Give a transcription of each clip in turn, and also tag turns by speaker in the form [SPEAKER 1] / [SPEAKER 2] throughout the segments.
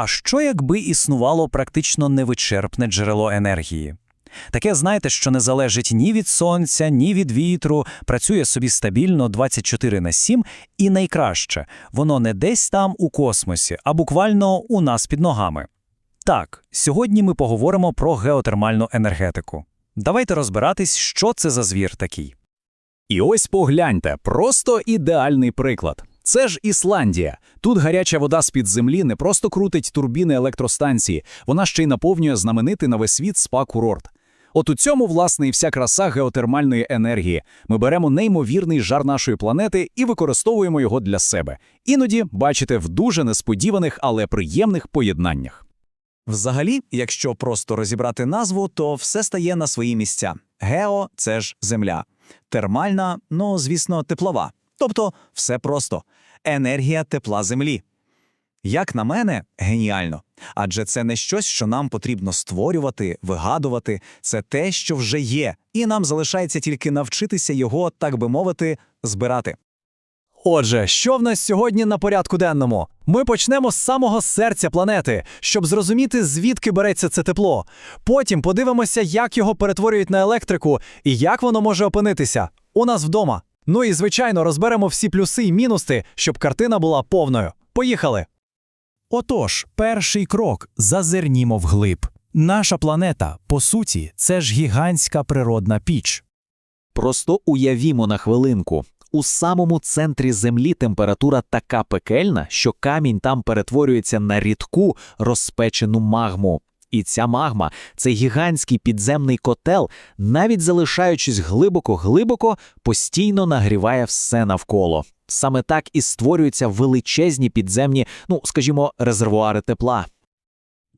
[SPEAKER 1] А що якби існувало практично невичерпне джерело енергії? Таке, знаєте, що не залежить ні від сонця, ні від вітру, працює собі стабільно 24 на 7, і найкраще, воно не десь там у космосі, а буквально у нас під ногами. Так, сьогодні ми поговоримо про геотермальну енергетику. Давайте розбиратись, що це за звір такий.
[SPEAKER 2] І ось погляньте, просто ідеальний приклад. Це ж Ісландія. Тут гаряча вода з-під землі не просто крутить турбіни електростанції, вона ще й наповнює знаменитий на весь світ спа-курорт. От у цьому, власне, і вся краса геотермальної енергії. Ми беремо неймовірний жар нашої планети і використовуємо його для себе. Іноді, бачите, в дуже несподіваних, але приємних поєднаннях.
[SPEAKER 1] Взагалі, якщо просто розібрати назву, то все стає на свої місця. Гео це ж земля, термальна, ну, звісно, теплова. Тобто все просто енергія тепла землі. Як на мене, геніально. Адже це не щось, що нам потрібно створювати, вигадувати, це те, що вже є, і нам залишається тільки навчитися його, так би мовити, збирати.
[SPEAKER 3] Отже, що в нас сьогодні на порядку денному? Ми почнемо з самого серця планети, щоб зрозуміти, звідки береться це тепло. Потім подивимося, як його перетворюють на електрику і як воно може опинитися у нас вдома. Ну і звичайно розберемо всі плюси і мінуси, щоб картина була повною. Поїхали!
[SPEAKER 4] Отож, перший крок зазирнімо вглиб. Наша планета, по суті, це ж гігантська природна піч.
[SPEAKER 5] Просто уявімо на хвилинку. У самому центрі Землі температура така пекельна, що камінь там перетворюється на рідку розпечену магму. І ця магма, цей гігантський підземний котел, навіть залишаючись глибоко-глибоко, постійно нагріває все навколо. Саме так і створюються величезні підземні, ну скажімо, резервуари тепла.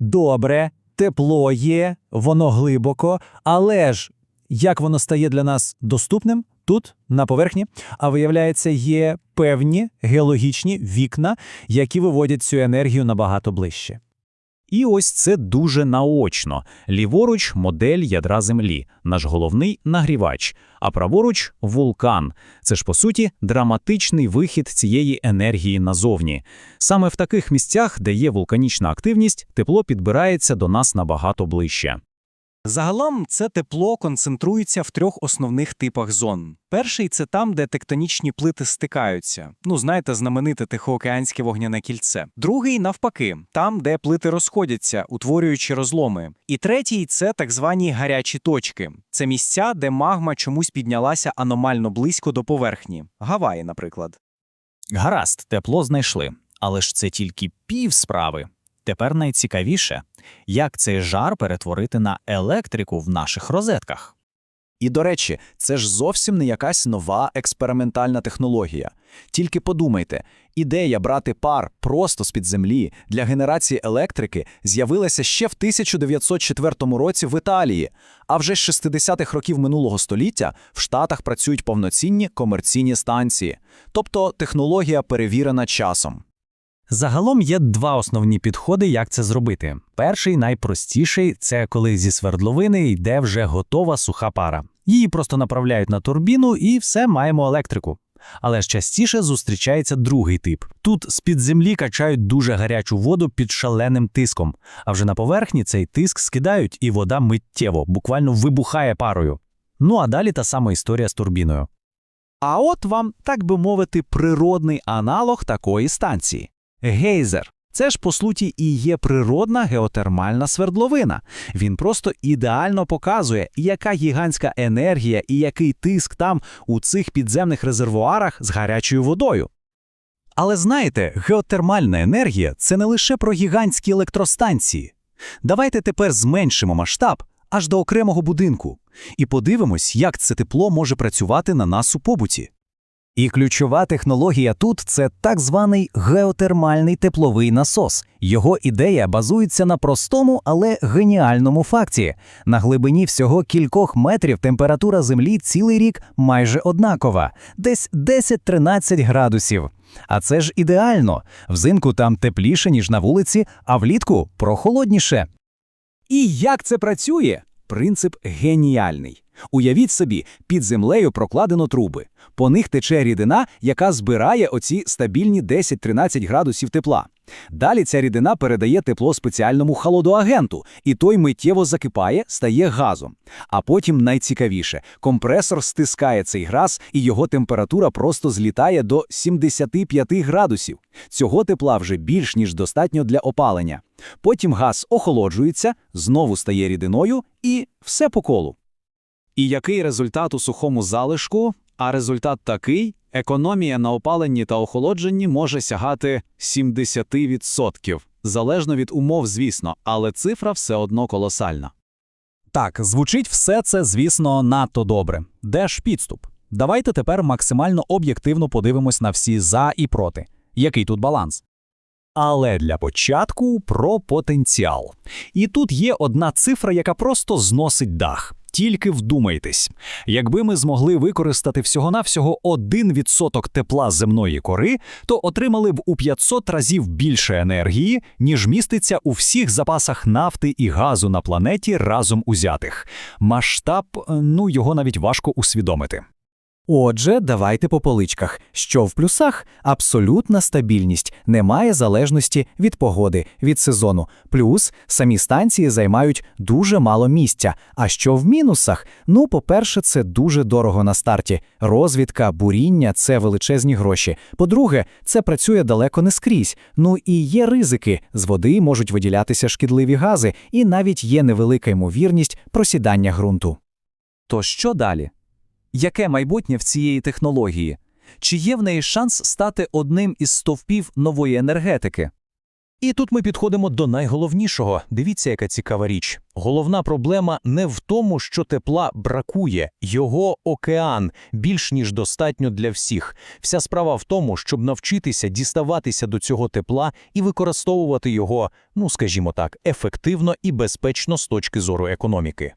[SPEAKER 4] Добре, тепло є, воно глибоко, але ж як воно стає для нас доступним тут, на поверхні, а виявляється, є певні геологічні вікна, які виводять цю енергію набагато ближче.
[SPEAKER 2] І ось це дуже наочно. Ліворуч модель ядра Землі, наш головний нагрівач, а праворуч вулкан. Це ж по суті драматичний вихід цієї енергії назовні. Саме в таких місцях, де є вулканічна активність, тепло підбирається до нас набагато ближче.
[SPEAKER 1] Загалом це тепло концентрується в трьох основних типах зон. Перший це там, де тектонічні плити стикаються. Ну, знаєте, знамените Тихоокеанське вогняне кільце. Другий навпаки, там, де плити розходяться, утворюючи розломи. І третій це так звані гарячі точки. Це місця, де магма чомусь піднялася аномально близько до поверхні. Гаваї, наприклад.
[SPEAKER 3] Гаразд, тепло знайшли. Але ж це тільки пів справи. Тепер найцікавіше, як цей жар перетворити на електрику в наших розетках.
[SPEAKER 2] І, до речі, це ж зовсім не якась нова експериментальна технологія. Тільки подумайте, ідея брати пар просто з-під землі для генерації електрики з'явилася ще в 1904 році в Італії, а вже з 60-х років минулого століття в Штатах працюють повноцінні комерційні станції, тобто технологія перевірена часом.
[SPEAKER 4] Загалом є два основні підходи, як це зробити. Перший, найпростіший, це коли зі свердловини йде вже готова суха пара. Її просто направляють на турбіну і все маємо електрику. Але ж частіше зустрічається другий тип. Тут з-під землі качають дуже гарячу воду під шаленим тиском, а вже на поверхні цей тиск скидають, і вода миттєво, буквально вибухає парою. Ну а далі та сама історія з турбіною.
[SPEAKER 2] А от вам, так би мовити, природний аналог такої станції. Гейзер. Це ж, по суті, і є природна геотермальна свердловина. Він просто ідеально показує, яка гігантська енергія і який тиск там у цих підземних резервуарах з гарячою водою.
[SPEAKER 1] Але знаєте, геотермальна енергія це не лише про гігантські електростанції. Давайте тепер зменшимо масштаб аж до окремого будинку і подивимось, як це тепло може працювати на нас у побуті. І ключова технологія тут це так званий геотермальний тепловий насос. Його ідея базується на простому, але геніальному факті. На глибині всього кількох метрів температура землі цілий рік майже однакова, десь 10-13 градусів. А це ж ідеально. Взимку там тепліше, ніж на вулиці, а влітку прохолодніше.
[SPEAKER 2] І як це працює? Принцип геніальний. Уявіть собі, під землею прокладено труби. По них тече рідина, яка збирає оці стабільні 10-13 градусів тепла. Далі ця рідина передає тепло спеціальному холодоагенту, і той миттєво закипає, стає газом. А потім найцікавіше – компресор стискає цей газ, і його температура просто злітає до 75 градусів. Цього тепла вже більш ніж достатньо для опалення. Потім газ охолоджується, знову стає рідиною, і все по колу. І який результат у сухому залишку? А результат такий – економія на опаленні та охолодженні може сягати 70%. Залежно від умов, звісно, але цифра все одно колосальна.
[SPEAKER 3] Так, звучить все це, звісно, надто добре. Де ж підступ? Давайте тепер максимально об'єктивно подивимось на всі за і проти. Який тут баланс? Але для початку про потенціал. І тут є одна цифра, яка просто зносить дах. Тільки вдумайтесь, якби ми змогли використати всього-навсього 1% тепла земної кори, то отримали б у 500 разів більше енергії, ніж міститься у всіх запасах нафти і газу на планеті разом узятих. Масштаб, е, ну його навіть важко усвідомити.
[SPEAKER 4] Отже, давайте по поличках. Що в плюсах? Абсолютна стабільність, немає залежності від погоди, від сезону. Плюс самі станції займають дуже мало місця. А що в мінусах? Ну, по-перше, це дуже дорого на старті. Розвідка, буріння це величезні гроші. По-друге, це працює далеко не скрізь. Ну і є ризики. З води можуть виділятися шкідливі гази, і навіть є невелика ймовірність просідання ґрунту.
[SPEAKER 1] То що далі? Яке майбутнє в цієї технології? Чи є в неї шанс стати одним із стовпів нової енергетики?
[SPEAKER 3] І тут ми підходимо до найголовнішого. Дивіться, яка цікава річ. Головна проблема не в тому, що тепла бракує, його океан більш ніж достатньо для всіх. Вся справа в тому, щоб навчитися діставатися до цього тепла і використовувати його, ну скажімо так, ефективно і безпечно з точки зору економіки.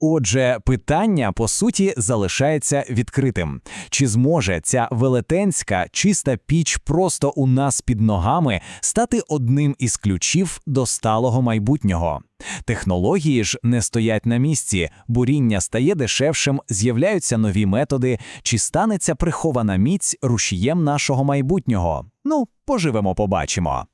[SPEAKER 2] Отже, питання по суті залишається відкритим: чи зможе ця велетенська чиста піч просто у нас під ногами стати одним із ключів до сталого майбутнього? Технології ж не стоять на місці, буріння стає дешевшим, з'являються нові методи, чи станеться прихована міць рушієм нашого майбутнього? Ну, поживемо, побачимо.